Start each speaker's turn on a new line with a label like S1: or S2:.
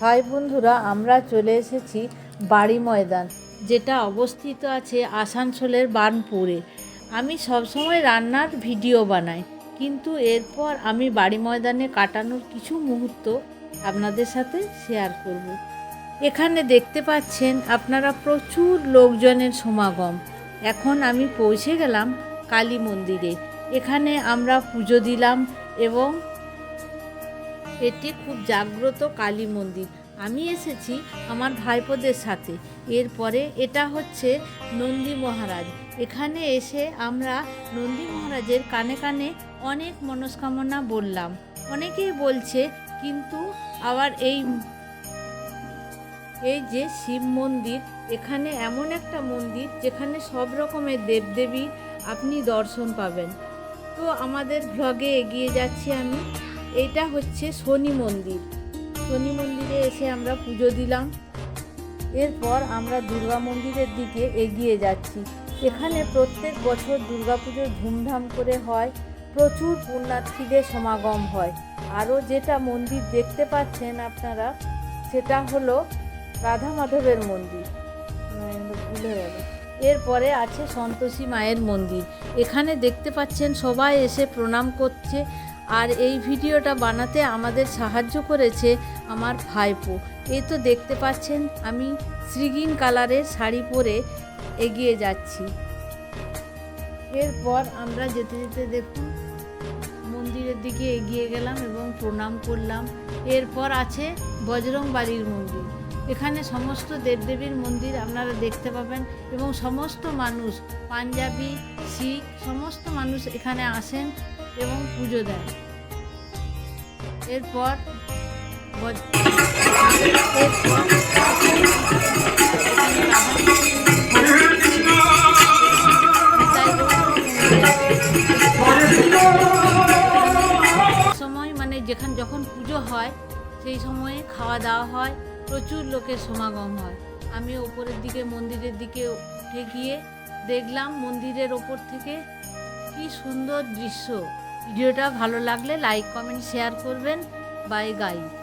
S1: High বন্ধুরা, আমরা চলে এসেছি বাড়ি ময়দান, যেটা অবস্থিত আছে আসানসোলের বার্নপুরে। আমি সবসময় রান্নার ভিডিও বানাই, কিন্তু এরপর আমি বাড়ি ময়দানে কাটানোর কিছু মুহূর্ত আপনাদের সাথে শেয়ার করব। এখানে দেখতে পাচ্ছেন, আপনারা প্রচুর লোকজনের সমাগম। এখন আমি পৌঁছে গেলাম কালী মন্দিরে। এখানে আমরা পুজো দিলাম এবং এটি খুব জাগ্রত কালী মন্দির। আমি এসেছি আমার ভাইপোদের সাথে। এরপরে এটা হচ্ছে নন্দী মহারাজ। এখানে এসে আমরা নন্দী মহারাজের কানে কানে অনেক মনস্কামনা বললাম। অনেকেই বলছে, কিন্তু আবার এই এই যে শিব মন্দির, এখানে এমন একটা মন্দির যেখানে সব রকমের দেবদেবী আপনি দর্শন পাবেন। তো আমাদের ভ্লগে এগিয়ে যাচ্ছি আমি। এটা হচ্ছে শনি মন্দির। শনি মন্দিরে এসে আমরা পুজো দিলাম। এরপর আমরা দুর্গা মন্দিরের দিকে এগিয়ে যাচ্ছি। এখানে প্রত্যেক বছর দুর্গা দুর্গাপুজো ধুমধাম করে হয়, প্রচুর পুণ্যার্থীদের সমাগম হয়। আরও যেটা মন্দির দেখতে পাচ্ছেন আপনারা, সেটা হলো রাধা মাধবের মন্দির। এরপরে আছে সন্তোষী মায়ের মন্দির। এখানে দেখতে পাচ্ছেন সবাই এসে প্রণাম করছে। আর এই ভিডিওটা বানাতে আমাদের সাহায্য করেছে আমার ভাইপো। এই তো দেখতে পাচ্ছেন, আমি শ্রীগিন কালারের শাড়ি পরে এগিয়ে যাচ্ছি। এরপর আমরা যেতে যেতে দেখুন, মন্দিরের দিকে এগিয়ে গেলাম এবং প্রণাম করলাম। এরপর আছে বজরং বাড়ির মন্দির। এখানে সমস্ত দেবদেবীর মন্দির আপনারা দেখতে পাবেন এবং সমস্ত মানুষ, পাঞ্জাবি, শিখ, সমস্ত মানুষ এখানে আসেন এবং পুজো দেয়। এরপর সময় মানে যেখানে যখন পুজো হয়, সেই সময়ে খাওয়া দাওয়া হয়, প্রচুর লোকের সমাগম হয়। আমি ওপরের দিকে, মন্দিরের দিকে উঠে গিয়ে দেখলাম মন্দিরের ওপর থেকে কি সুন্দর দৃশ্য। ভিডিওটা ভালো লাগলে লাইক কমেন্ট শেয়ার করবেন। Bye guys